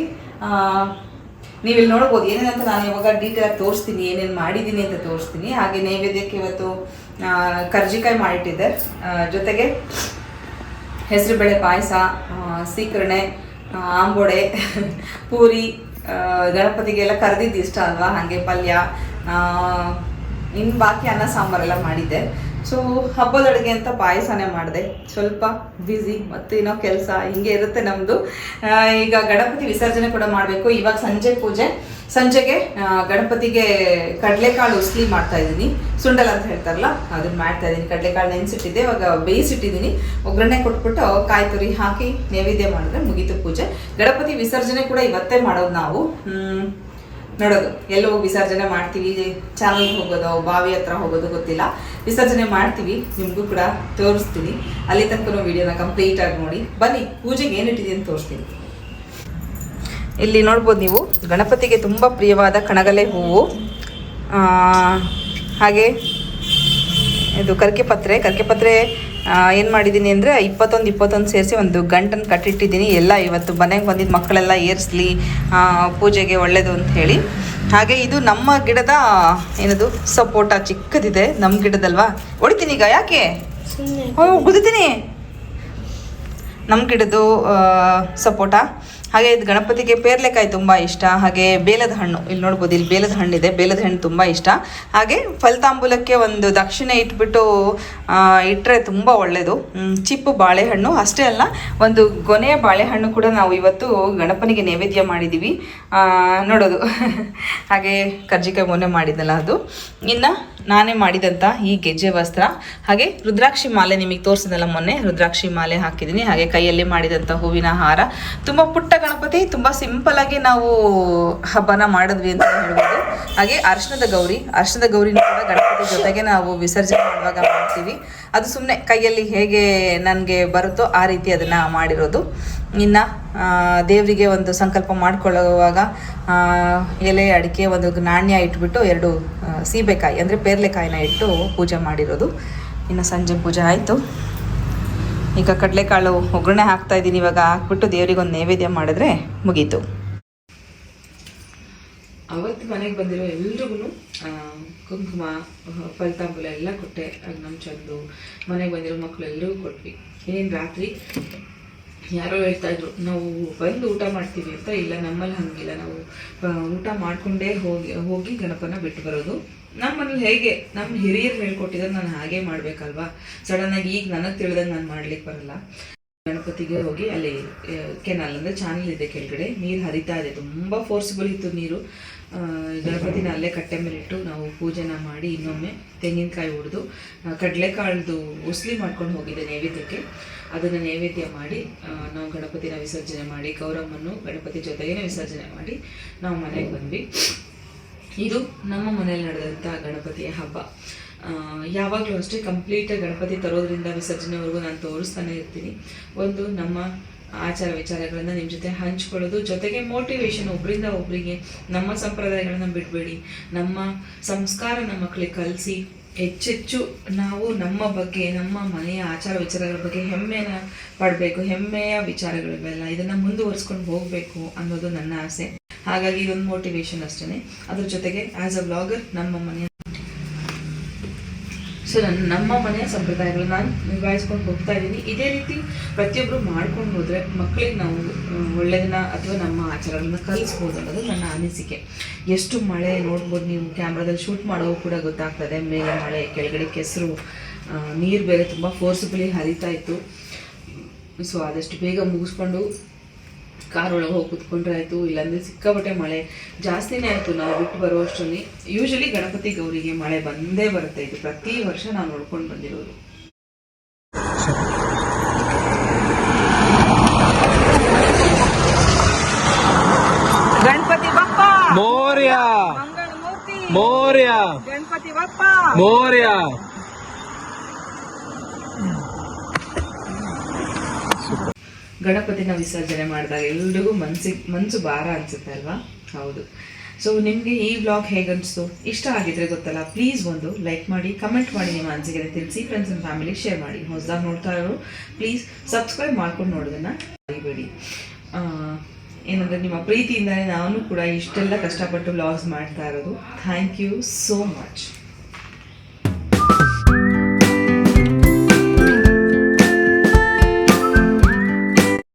[SPEAKER 2] ನೀವಿಲ್ಲಿ ನೋಡ್ಬೋದು, ಏನೇನಂತ ನಾನು ಇವಾಗ ಡೀಟೇಲ್ ಆಗಿ ತೋರಿಸ್ತೀನಿ, ಏನೇನು ಮಾಡಿದ್ದೀನಿ ಅಂತ ತೋರಿಸ್ತೀನಿ. ಹಾಗೆ ನೈವೇದ್ಯಕ್ಕೆ ಇವತ್ತು ಕರ್ಜಿಕಾಯಿ ಮಾಡಿಟ್ಟಿದ್ದೆ. ಜೊತೆಗೆ ಜೊತೆಗೆ ಹೆಸರುಬೇಳೆ ಪಾಯಸ ಸೀಕರಣೆ ಆಂಬೋಡೆ, ಪೂರಿ ಗಣಪತಿಗೆಲ್ಲ ಕರೆದಿದ್ದು ಇಷ್ಟ ಅಲ್ವಾ? ಹಾಗೆ ಪಲ್ಯ ಇನ್ನು ಬಾಕಿ ಅನ್ನ ಸಾಂಬಾರೆಲ್ಲ ಮಾಡಿದ್ದೆ. ಸೊ ಹಬ್ಬದ ಅಡುಗೆ ಅಂತ ಪಾಯಸನೇ ಮಾಡಿದೆ. ಸ್ವಲ್ಪ ಬ್ಯುಸಿ ಮತ್ತು ಏನೋ ಕೆಲಸ ಹಿಂಗೆ ಇರುತ್ತೆ ನಮ್ಮದು ಈಗ ಗಣಪತಿ ವಿಸರ್ಜನೆ ಕೂಡ ಮಾಡಬೇಕು. ಇವಾಗ ಸಂಜೆ ಪೂಜೆ. ಸಂಜೆಗೆ ಗಣಪತಿಗೆ ಕಡಲೆಕಾಳು ಉಸ್ಲಿ ಮಾಡ್ತಾ ಇದ್ದೀನಿ. ಸುಂಡಲ್ ಅಂತ ಹೇಳ್ತಾರಲ್ಲ, ಅದನ್ನ ಮಾಡ್ತಾ ಇದ್ದೀನಿ. ಕಡಲೆಕಾಳು ನೆನೆಸಿಟ್ಟಿದ್ದೆ. ಇವಾಗ ಬೇಯಿಸಿಟ್ಟಿದ್ದೀನಿ. ಒಗ್ಗರಣೆ ಕೊಟ್ಬಿಟ್ಟು ಕಾಯಿ ತುರಿ ಹಾಕಿ ನೈವೇದ್ಯ ಮಾಡಿದ್ರೆ ಮುಗೀತು ಪೂಜೆ. ಗಣಪತಿ ವಿಸರ್ಜನೆ ಕೂಡ ಇವತ್ತೇ ಮಾಡೋದು ನಾವು. ನೋಡೋದು ಎಲ್ಲೋ ವಿಸರ್ಜನೆ ಮಾಡ್ತೀವಿ ಚಾನಲ್ಗೆ ಹೋಗೋದು, ಬಾವಿ ಹತ್ರ ಹೋಗೋದು ಗೊತ್ತಿಲ್ಲ. ವಿಸರ್ಜನೆ ಮಾಡ್ತೀವಿ, ನಿಮಗೂ ಕೂಡ ತೋರಿಸ್ತೀನಿ. ಅಲ್ಲಿ ತನಕ ವಿಡಿಯೋನ ಕಂಪ್ಲೀಟ್ ಆಗಿ ನೋಡಿ. ಬನ್ನಿ, ಪೂಜೆಗೆ ಏನಿಟ್ಟಿದೆ ಅಂತ ತೋರಿಸ್ತೀನಿ. ಇಲ್ಲಿ ನೋಡ್ಬೋದು ನೀವು, ಗಣಪತಿಗೆ ತುಂಬ ಪ್ರಿಯವಾದ ಕಣಗಲೆ ಹೂವು. ಹಾಗೆ, ಇದು ಕರ್ಕೆ ಪತ್ರೆ ಕರ್ಕೆ ಪತ್ರೆ ಏನು ಮಾಡಿದ್ದೀನಿ ಅಂದರೆ ಇಪ್ಪತ್ತೊಂದು ಇಪ್ಪತ್ತೊಂದು ಸೇರಿಸಿ ಒಂದು ಗಂಟನ್ನು ಕಟ್ಟಿಟ್ಟಿದ್ದೀನಿ. ಎಲ್ಲ ಇವತ್ತು ಮನೆಗೆ ಬಂದಿದ್ದ ಮಕ್ಕಳೆಲ್ಲ ಏರಿಸಲಿ ಪೂಜೆಗೆ ಒಳ್ಳೆಯದು ಅಂತ ಹೇಳಿ. ಹಾಗೆ ಇದು ನಮ್ಮ ಗಿಡದ ಏನದು ಸಪೋಟ ಚಿಕ್ಕದಿದೆ ನಮ್ಮ ಗಿಡದಲ್ವಾ? ಹೊಡಿತೀನಿ ಈಗ ಯಾಕೆ? ಗುದ್ದಿದ್ದೀನಿ ನಮ್ಮ ಗಿಡದ್ದು ಸಪೋಟ. ಹಾಗೆ ಇದು ಗಣಪತಿಗೆ ಪೇರ್ಲೆಕಾಯಿ ತುಂಬ ಇಷ್ಟ. ಹಾಗೆ ಬೇಲದ ಹಣ್ಣು, ಇಲ್ಲಿ ನೋಡ್ಬೋದು ಇಲ್ಲಿ ಬೇಲದ ಹಣ್ಣಿದೆ, ಬೇಲದ ಹಣ್ಣು ತುಂಬ ಇಷ್ಟ. ಹಾಗೆ ಫಲತಾಂಬೂಲಕ್ಕೆ ಒಂದು ದಕ್ಷಿಣೆ ಇಟ್ಬಿಟ್ಟು ಇಟ್ಟರೆ ತುಂಬ ಒಳ್ಳೆಯದು ಚಿಪ್ಪು ಬಾಳೆಹಣ್ಣು, ಅಷ್ಟೇ ಅಲ್ಲ, ಒಂದು ಗೊನೆಯ ಬಾಳೆಹಣ್ಣು ಕೂಡ ನಾವು ಇವತ್ತು ಗಣಪನಿಗೆ ನೈವೇದ್ಯ ಮಾಡಿದ್ದೀವಿ ನೋಡೋದು. ಹಾಗೆ ಕರ್ಜಿಕಾಯಿ ಮೊನ್ನೆ ಮಾಡಿದ್ನಲ್ಲ ಅದು. ಇನ್ನು ನಾನೇ ಮಾಡಿದಂಥ ಈ ಗೆಜ್ಜೆ ವಸ್ತ್ರ. ಹಾಗೆ ರುದ್ರಾಕ್ಷಿ ಮಾಲೆ ನಿಮಗೆ ತೋರಿಸಿದಲ್ಲ ಮೊನ್ನೆ, ರುದ್ರಾಕ್ಷಿ ಮಾಲೆ ಹಾಕಿದ್ದೀನಿ. ಹಾಗೆ ಕೈಯಲ್ಲಿ ಮಾಡಿದಂಥ ಹೂವಿನ ಹಾರ. ತುಂಬ ಪುಟ್ಟ ಗಣಪತಿ ತುಂಬ ಸಿಂಪಲ್ ಆಗಿ ನಾವು ಹಬ್ಬನ ಮಾಡಿದ್ವಿ ಅಂತ ಹೇಳ್ಬೋದು. ಹಾಗೆ ಅರ್ಶನದ ಗೌರಿ, ಅರ್ಶನದ ಗೌರಿನ ಕೂಡ ಗಣಪತಿ ಜೊತೆಗೆ ನಾವು ವಿಸರ್ಜನೆ ಮಾಡುವಾಗ ಮಾಡ್ತೀವಿ. ಅದು ಸುಮ್ಮನೆ ಕೈಯಲ್ಲಿ ಹೇಗೆ ನನಗೆ ಬರುತ್ತೋ ಆ ರೀತಿ ಅದನ್ನು ಮಾಡಿರೋದು. ಇನ್ನು ದೇವರಿಗೆ ಒಂದು ಸಂಕಲ್ಪ ಮಾಡ್ಕೊಳ್ಳುವಾಗ ಎಲೆ, ಅಡಿಕೆ ಒಂದು ನಾಣ್ಯ ಇಟ್ಬಿಟ್ಟು ಎರಡು ಸೀಬೆಕಾಯಿ ಅಂದರೆ ಪೇರ್ಲೆಕಾಯಿನ ಇಟ್ಟು ಪೂಜೆ ಮಾಡಿರೋದು. ಇನ್ನು ಸಂಜೆ ಪೂಜೆ ಆಯಿತು. ಈಗ ಕಡಲೆಕಾಳು ಒಗ್ಗರಣೆ ಹಾಕ್ತಾ ಇದ್ದೀನಿ. ಇವಾಗ ಹಾಕ್ಬಿಟ್ಟು ದೇವರಿಗೆ ಒಂದು ನೈವೇದ್ಯ ಮಾಡಿದ್ರೆ ಮುಗೀತು. ಅವತ್ತು ಮನೆಗೆ ಬಂದಿರೋ ಎಲ್ರಿಗೂ ಕುಂಕುಮ ಫಲಿತಾಂಬುಲ ಎಲ್ಲ ಕೊಟ್ಟೆ. ನಮ್ಮ ಚಂದು. ಮನೆಗೆ ಬಂದಿರೋ ಮಕ್ಕಳು ಎಲ್ಲರಿಗೂ ಕೊಟ್ವಿ. ಏನು ರಾತ್ರಿ? ಯಾರೋ ಹೇಳ್ತಾ ಇದ್ರು, ನಾವು ಬಂದು ಊಟ ಮಾಡ್ತೀವಿ ಅಂತ? ಇಲ್ಲ, ನಮ್ಮಲ್ಲಿ ಹಂಗಿಲ್ಲ. ನಾವು ಊಟ ಮಾಡಿಕೊಂಡೇ ಹೋಗಿ ಹೋಗಿ ಗಣಪನ ಬಿಟ್ಟು ಬರೋದು. ನಮ್ಮ ಹೇಗೆ ನಮ್ಮ ಹಿರಿಯರು ಹೇಳ್ಕೊಟ್ಟಿದ್ರೆ ನಾನು ಹಾಗೆ ಮಾಡ್ಬೇಕಲ್ವಾ? ಸಡನ್ ಆಗಿ ಈಗ ನನಗೆ ತಿಳಿದಂಗೆ ನಾನು ಮಾಡ್ಲಿಕ್ಕೆ ಬರಲ್ಲ. ಗಣಪತಿಗೆ ಹೋಗಿ ಅಲ್ಲಿ ಕೆನಲ್ ಅಂದರೆ ಚಾನಲ್ ಇದೆ ಕೆಳಗಡೆ. ನೀರು ಹರಿತಾ ಇದೆ. ತುಂಬ ಫೋರ್ಸ್ಬಲ್ ಇತ್ತು ನೀರು. ಗಣಪತಿನ ಅಲ್ಲೇ ಕಟ್ಟೆ ಮೇಲಿಟ್ಟು ನಾವು ಪೂಜೆನ ಮಾಡಿ ಇನ್ನೊಮ್ಮೆ ತೆಂಗಿನಕಾಯಿ ಹೊಡೆದು ಕಡಲೆಕಾಳ್ದು ಉಸ್ಲಿ ಮಾಡ್ಕೊಂಡು ಹೋಗಿದ್ದೆ ನೈವೇದ್ಯಕ್ಕೆ. ಅದನ್ನು ನೈವೇದ್ಯ ಮಾಡಿ ನಾವು ಗಣಪತಿನ ವಿಸರ್ಜನೆ ಮಾಡಿ, ಗೌರಮ್ಮನ್ನು ಗಣಪತಿ ಜೊತೆಗೇನೆ ವಿಸರ್ಜನೆ ಮಾಡಿ ನಾವು ಮನೆಗೆ ಬಂದ್ವಿ. ಇದು ನಮ್ಮ ಮನೆಯಲ್ಲಿ ನಡೆದಂಥ ಗಣಪತಿಯ ಹಬ್ಬ. ಯಾವಾಗಲೂ ಅಷ್ಟೇ ಕಂಪ್ಲೀಟ್ ಗಣಪತಿ ತರೋದ್ರಿಂದ ವಿಸರ್ಜನೆವರೆಗೂ ನಾನು ತೋರಿಸ್ತಾನೆ ಇರ್ತೀನಿ. ಒಂದು ನಮ್ಮ ಆಚಾರ ವಿಚಾರಗಳನ್ನು ನಿಮ್ಮ ಜೊತೆ ಹಂಚ್ಕೊಳ್ಳೋದು, ಜೊತೆಗೆ ಮೋಟಿವೇಶನ್ ಒಬ್ಬರಿಂದ ಒಬ್ಬರಿಗೆ ನಮ್ಮ ಸಂಪ್ರದಾಯಗಳನ್ನ ಬಿಡಬೇಡಿ. ನಮ್ಮ ಸಂಸ್ಕಾರ ನಮ್ಮ ಮಕ್ಕಳಿಗೆ ಕಲಿಸಿ, ಹೆಚ್ಚೆಚ್ಚು ನಾವು ನಮ್ಮ ಬಗ್ಗೆ, ನಮ್ಮ ಮನೆಯ ಆಚಾರ ವಿಚಾರಗಳ ಬಗ್ಗೆ ಹೆಮ್ಮೆನ ಪಡಬೇಕು, ಹೆಮ್ಮೆಯ ವಿಚಾರಗಳಿವೆಲ್ಲ ಇದನ್ನು ಮುಂದುವರಿಸ್ಕೊಂಡು ಹೋಗಬೇಕು ಅನ್ನೋದು ನನ್ನ ಆಸೆ. ಹಾಗಾಗಿ ಇದೊಂದು ಮೋಟಿವೇಶನ್ ಅಷ್ಟೇ ಅದ್ರ ಜೊತೆಗೆ ಆ್ಯಸ್ ಅ ಬ್ಲಾಗರ್ ನಮ್ಮ ಮನೆಯ ಸೊ ನನ್ನ ನಮ್ಮ ಮನೆಯ ಸಂಪ್ರದಾಯಗಳು ನಾನು ನಿಭಾಯಿಸ್ಕೊಂಡು ಹೋಗ್ತಾ ಇದ್ದೀನಿ. ಇದೇ ರೀತಿ ಪ್ರತಿಯೊಬ್ಬರು ಮಾಡ್ಕೊಂಡು ಹೋದರೆ ಮಕ್ಕಳಿಗೆ ನಾವು ಒಳ್ಳೆಯದನ್ನ ಅಥವಾ ನಮ್ಮ ಆಚಾರಗಳನ್ನ ಕಲಿಸ್ಬೋದು ಅನ್ನೋದು ನನ್ನ ಅನಿಸಿಕೆ. ಎಷ್ಟು ಮಳೆ ನೋಡ್ಬೋದು ನೀವು ಕ್ಯಾಮ್ರಾದಲ್ಲಿ ಶೂಟ್ ಮಾಡೋ ಕೂಡ ಗೊತ್ತಾಗ್ತದೆ. ಮೇಲೆ ಮಳೆ, ಕೆಳಗಡೆ ಕೆಸರು ನೀರು ಬೇರೆ ತುಂಬ ಫೋರ್ಸ್ಫುಲಿ ಹರಿತಾ ಇತ್ತು. ಸೊ ಆದಷ್ಟು ಬೇಗ ಮುಗಿಸ್ಕೊಂಡು ಕಾರ್ ಒಳಗೆ ಹೋಗಿ ಕುತ್ಕೊಂಡ್ರೆ ಆಯಿತು ಇಲ್ಲಾಂದರೆ ಸಿಕ್ಕಾಪಟ್ಟೆ ಮಳೆ. ಜಾಸ್ತಿನೇ ಆಯಿತು ನಾವು ಬಿಟ್ಟು ಬರುವಷ್ಟರಲ್ಲಿ ಯೂಶಲಿ ಗಣಪತಿ ಗೌರಿಗೆ ಮಳೆ ಬಂದೇ ಬರುತ್ತೆ. ಇದು ಪ್ರತಿ ವರ್ಷ ನಾವು ನೋಡ್ಕೊಂಡು ಬಂದಿರೋದು.
[SPEAKER 1] ಗಣಪತಿ ಬಪ್ಪ!
[SPEAKER 3] ಮೋರ್ಯ! ಮೋರ್ಯ!
[SPEAKER 1] ಗಣಪತಿ ಬಪ್ಪ!
[SPEAKER 3] ಮೋರ್ಯ!
[SPEAKER 2] ಗಣಪತಿನ ವಿಸರ್ಜನೆ ಮಾಡಿದಾಗ ಎಲ್ರಿಗೂ ಮನ್ಸಿಗೆ ಮನಸ್ಸು ಭಾರ ಅನಿಸುತ್ತೆ ಅಲ್ವಾ? ಹೌದು. ಸೊ ನಿಮಗೆ ಈ ಬ್ಲಾಗ್ ಹೇಗನ್ನಿಸ್ತು ಇಷ್ಟ ಆಗಿದ್ರೆ ಗೊತ್ತಲ್ಲ ಪ್ಲೀಸ್ ಒಂದು ಲೈಕ್ ಮಾಡಿ ಕಮೆಂಟ್ ಮಾಡಿ ನಿಮ್ಮ ಅನಿಸಿಕೆ ತಿಳಿಸಿ ಫ್ರೆಂಡ್ಸ್ ಅಂಡ್ ಫ್ಯಾಮಿಲಿ ಶೇರ್ ಮಾಡಿ. ಹೊಸದಾಗಿ ನೋಡ್ತಾ ಇರೋರು ಪ್ಲೀಸ್ ಸಬ್ಸ್ಕ್ರೈಬ್ ಮಾಡ್ಕೊಂಡು ನೋಡೋದನ್ನು ಏನಂದರೆ ಏನಂದ್ರೆ ನಿಮ್ಮ ಪ್ರೀತಿಯಿಂದಲೇ ನಾನು ಕೂಡ ಇಷ್ಟೆಲ್ಲ ಕಷ್ಟಪಟ್ಟು ಬ್ಲಾಗ್ಸ್ ಮಾಡ್ತಾ ಇರೋದು. Thank you so much